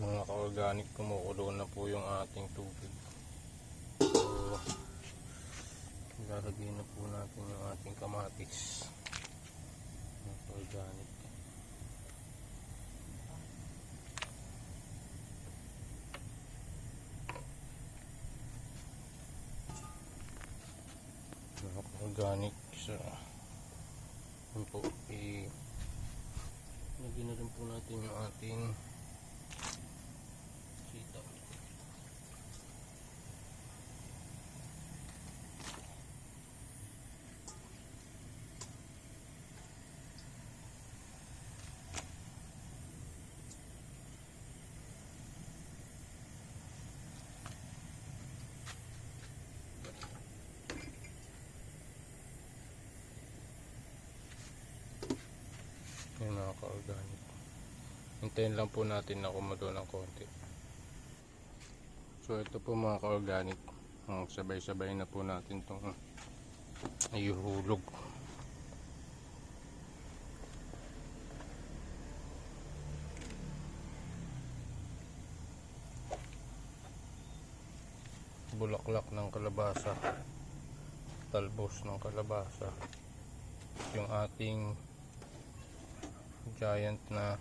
mga ka-organic kumukulo na po yung ating tubig. So lalagay na po natin yung ating kamatis. Mga ka-organic. Mga ka-organic so yun po i lagyan na rin po natin yung ating sitaw Yung ka-organic. Hintayin lang po natin na kumulo ng konti. So ito po mga ka-organic. Ang sabay-sabay na po natin itong ihuhulog. Bulaklak ng kalabasa. Talbos ng kalabasa. Yung ating giant na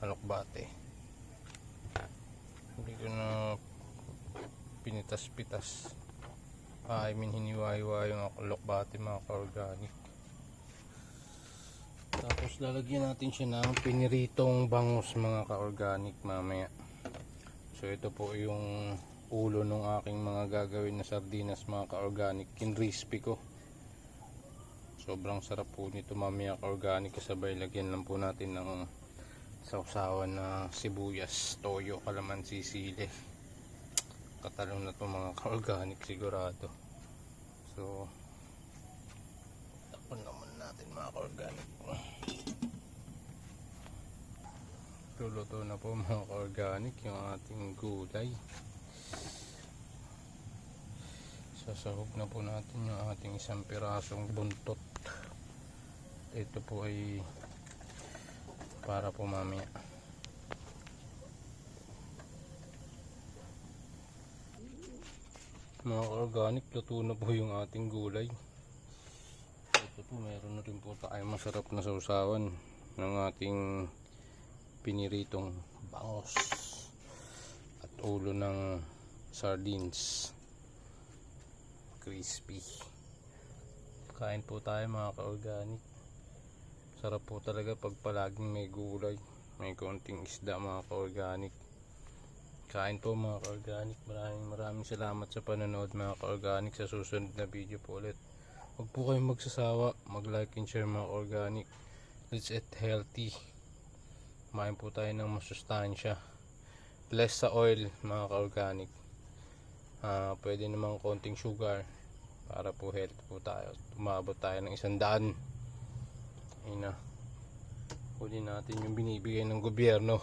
alokbate. Hindi ko na pinitas-pitas. Ah, I mean hiniwa-hiwa yung alokbate mga ka-organic. Tapos lalagyan natin siya ng piniritong bangus mga ka-organic mamaya. So ito po yung ulo ng aking mga gagawin na sardinas mga ka-organic. Kinrispy ko Sobrang sarap po nito mamaya organic kasabay lagyan lang po natin ng sausawan na sibuyas, toyo, kalamansi, sili. Katalong na to mga ka-organic sigurado. So tapon naman natin mga ka-organic. Luluto na po mga ka-organic yung ating gulay. Sasahog na po natin yung ating isang pirasong buntot. Ito po ay para po mamaya. Mga organic, luto na po yung ating gulay. Ito po, meron na rin po tayo masarap na sausawan ng ating piniritong bangos at ulo ng sardines crispy. Kain po tayo mga ka-organic. Sarap po talaga pag palaging may gulay may konting isda mga ka-organic. Kain po mga ka-organic. Maraming maraming salamat sa panonood mga ka-organic. Sa susunod na video po ulit. Huwag po kayong magsasawa. Mag like and share mga organic let's eat healthy. Kumain po tayo ng masustansya. Less sa oil mga ka-organic Ah, pwede namang konting sugar para po health po tayo. Umabot tayo ng isang daan. Ayun na. Huli natin yung binibigay ng gobyerno.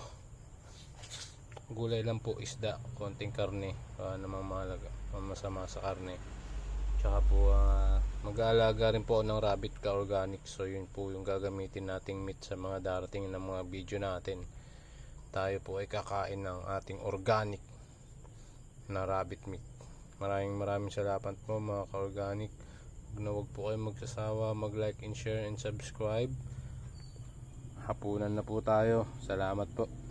Gulay lang po isda, konting karne. Para namang mahalaga, masama sa karne. Tsaka po ah, mag-aalaga rin po ng rabbit ka organic. So yun po yung gagamitin nating meat sa mga darating na mga video natin. Tayo po ay kakain ng ating organic na rabbit meat. Maraming maraming salamat po mga ka-organic. Huwag na huwag po kayong magsasawa, mag-like and share and subscribe. Hapunan na po tayo. Salamat po.